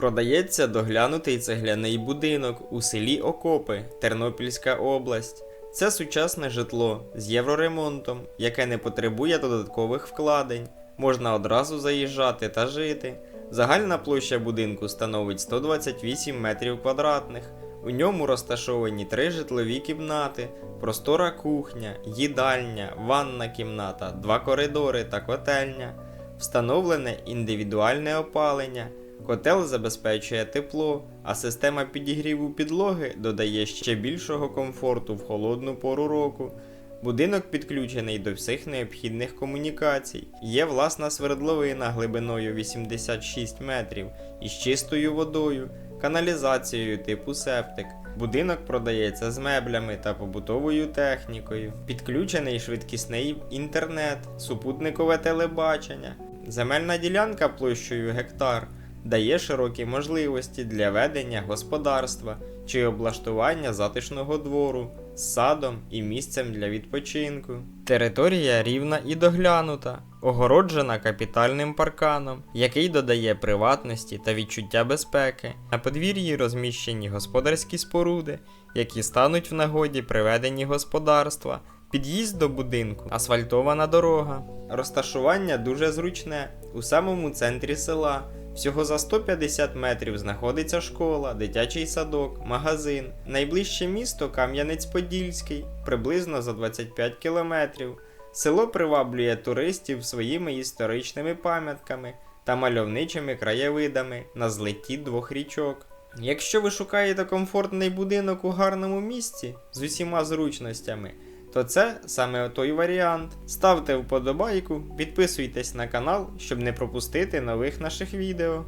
Продається доглянутий цегляний будинок у селі Окопи, Тернопільська область. Це сучасне житло з євроремонтом, яке не потребує додаткових вкладень. Можна одразу заїжджати та жити. Загальна площа будинку становить 128 метрів квадратних. У ньому розташовані три житлові кімнати, простора кухня, їдальня, ванна кімната, два коридори та котельня. Встановлене індивідуальне опалення. Котел забезпечує тепло, а система підігріву підлоги додає ще більшого комфорту в холодну пору року. Будинок підключений до всіх необхідних комунікацій. Є власна свердловина глибиною 86 метрів із чистою водою, каналізацією типу септик. Будинок продається з меблями та побутовою технікою. Підключений швидкісний інтернет, супутникове телебачення. Земельна ділянка площею гектар дає широкі можливості для ведення господарства чи облаштування затишного двору з садом і місцем для відпочинку. Територія рівна і доглянута, огороджена капітальним парканом, який додає приватності та відчуття безпеки. На подвір'ї розміщені господарські споруди, які стануть в нагоді при веденні господарства. Під'їзд до будинку, асфальтована дорога. Розташування дуже зручне у самому центрі села. Всього за 150 метрів знаходиться школа, дитячий садок, магазин. Найближче місто Кам'янець-Подільський, приблизно за 25 кілометрів. Село приваблює туристів своїми історичними пам'ятками та мальовничими краєвидами на злеті двох річок. Якщо ви шукаєте комфортний будинок у гарному місці з усіма зручностями, то це саме той варіант. Ставте вподобайку, підписуйтесь на канал, щоб не пропустити нових наших відео.